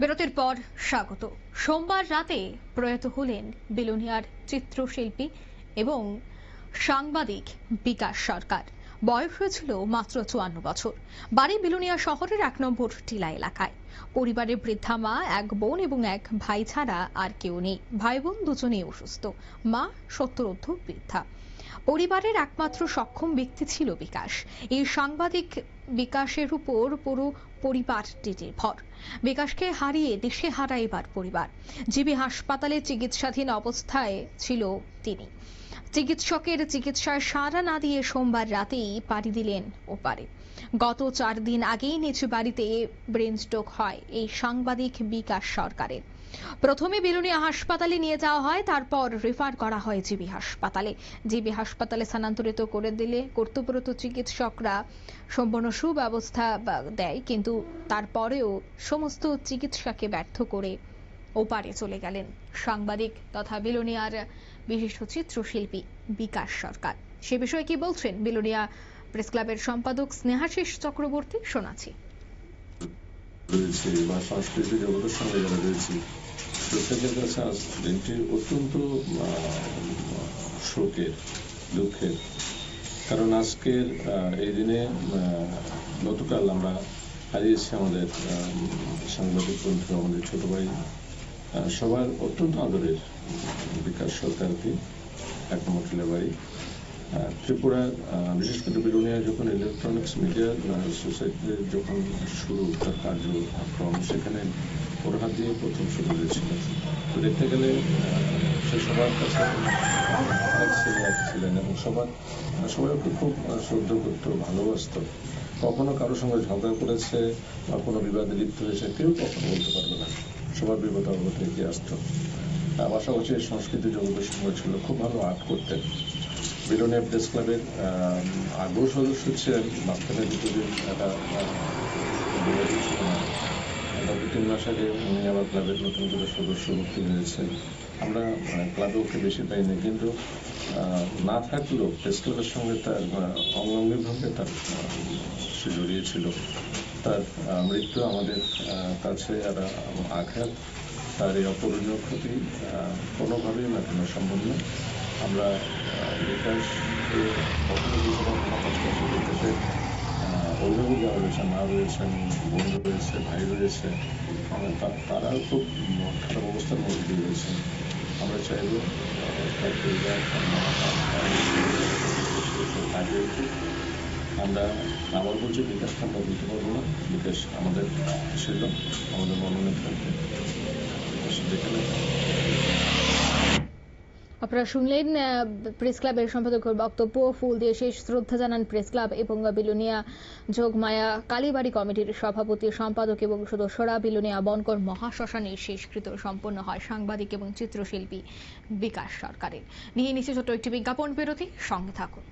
বিরতির পর স্বাগত। সোমবার রাতে প্রয়াত হলেন বিলোনিয়ার চিত্রশিল্পী এবং সাংবাদিক বিকাশ সরকার। বয়স হয়েছিল মাত্র চুয়ান্ন বছর। বাড়ি বিলোনিয়া শহরের এক নম্বর টিলা এলাকায়। পরিবারের বৃদ্ধা মা, এক বোন এবং এক ভাই ছাড়া আর কেউ নেই। ভাই বোন দুজনেই অসুস্থ। মা সত্তরোদ্ধ বৃদ্ধা। পরিবারের একমাত্র সক্ষম ব্যক্তি ছিল বিকাশ। এই সাংবাদিক বিকাশের উপর পুরো পরিবারটি নির্ভর বিকাশকে হারিয়ে দেশে হারা এবার পরিবার। জিবি হাসপাতালে চিকিৎসাধীন অবস্থায় ছিল তিনি। চিকিৎসকের চিকিৎসায় সাড়া না দিয়ে সোমবার রাতেই পাড়ি দিলেন ওপারে। গত চার দিন আগেই নিজ বাড়িতে ব্রেন স্ট্রোক হয়, এই সাংবাদিক বিকাশ সরকারের। প্রথমে বিলুনিয়া হাসপাতালে নিয়ে যাওয়া হয়, তারপর রেফার করা হয় জিবি হাসপাতালে। জিবি হাসপাতালে স্থানান্তরিত করে দিলে কর্তব্যরত চিকিৎসকরা সম্পূর্ণ সুব্যবস্থা দেয়, কিন্তু তারপরেও সমস্ত চিকিৎসাকে ব্যর্থ করে ওপারে চলে গেলেন। সাংবাদিক তথা বিলোনিয়ার বিশিষ্ট চিত্রশিল্পী বিকাশ সরকার। সে বিষয়ে কি বলছেন? বিলোনিয়া প্রেস ক্লাবের সম্পাদক স্নেহাশিস চক্রবর্তী, শোনাচ্ছি। বা সংস্কৃতি জগতের সঙ্গে যারা রয়েছে, প্রত্যেকের কাছে দিনটি অত্যন্ত শোকের, দুঃখের। কারণ আজকের এই দিনে গতকাল আমরা হারিয়েছি আমাদের সাংবাদিক বন্ধু, আমাদের ছোট ভাই সবার অত্যন্ত আদরের বিকাশ সরকারকে, এক মটলে বাড়ি ত্রিপুরা বিশেষ করে বিলোনিয়া যখন ইলেকট্রনিক্স মিডিয়া সোসাইটির যখন শুরু তার কার্যক্রম, সেখানে ওর হাত দিয়ে প্রথম শুরু হয়েছিল। তো দেখতে গেলে সে সবার কাছে অনেক সিনিয়র ছিলেন এবং সবার, সবাই ওকে খুব শ্রদ্ধা করতো, ভালোবাসতো। কখনো কারোর সঙ্গে ঝগড়া করেছে বা কোনো বিবাদে লিপ্ত হয়েছে, কেউ কখনো বলতে পারবে না। সবার বিপদ অবগত এগিয়ে আসতো। আহ, পাশাপাশি সংস্কৃতি জগতের সঙ্গে ছিল খুব ভালো আর্ট করতেন। বিলোনিয়া প্রেস ক্লাবের আগেও সদস্য ছিলেন মাঝখানে দুটোদিন একটা ছিল দু তিন মাস আগে উনি আবার ক্লাবের নতুন করে সদস্য ভর্তি হয়েছেন আমরা ক্লাবে ওকে বেশি পাইনি কিন্তু না থাকলেও প্রেস ক্লাবের সঙ্গে তার অঙ্গাঙ্গিভাবে তার সে জড়িয়েছিল তার মৃত্যু আমাদের কাছে একটা আঘাত তার এই অপূরণীয় ক্ষতি কোনোভাবেই মেটানো সম্ভব নয় আমরা বিকাশকে কখনো কিছুটা কোনো আসলে বিকাশের অভিভাবক যারা রয়েছেন মা রয়েছেন বোন রয়েছে ভাই রয়েছে তারা খুব খারাপ অবস্থার মধ্যে দিয়ে রয়েছেন আমরা চাইব তার পরিবার তার মা, তার কাজে আমরা আবার বলছি বিকাশকে আমরা দিতে পারব না। বিকাশ আমাদের ছিল, আমাদের মনোনীত বিকাশ যেখানে আপনারা শুনলেন প্রেস ক্লাবের সম্পাদকের বক্তব্য। ফুল দিয়ে শেষ শ্রদ্ধা জানান প্রেস ক্লাব এবং বিলোনিয়া যোগমায়া কালীবাড়ি কমিটির সভাপতি, সম্পাদক এবং সদস্যরা। বিলোনিয়া বনকর মহাশ্মশানে শেষকৃত সম্পন্ন হয় সাংবাদিক এবং চিত্রশিল্পী বিকাশ সরকারের। নিয়ে নিচ্ছে ছোট্ট একটি বিজ্ঞাপন। বিরতি, সঙ্গে থাকুন।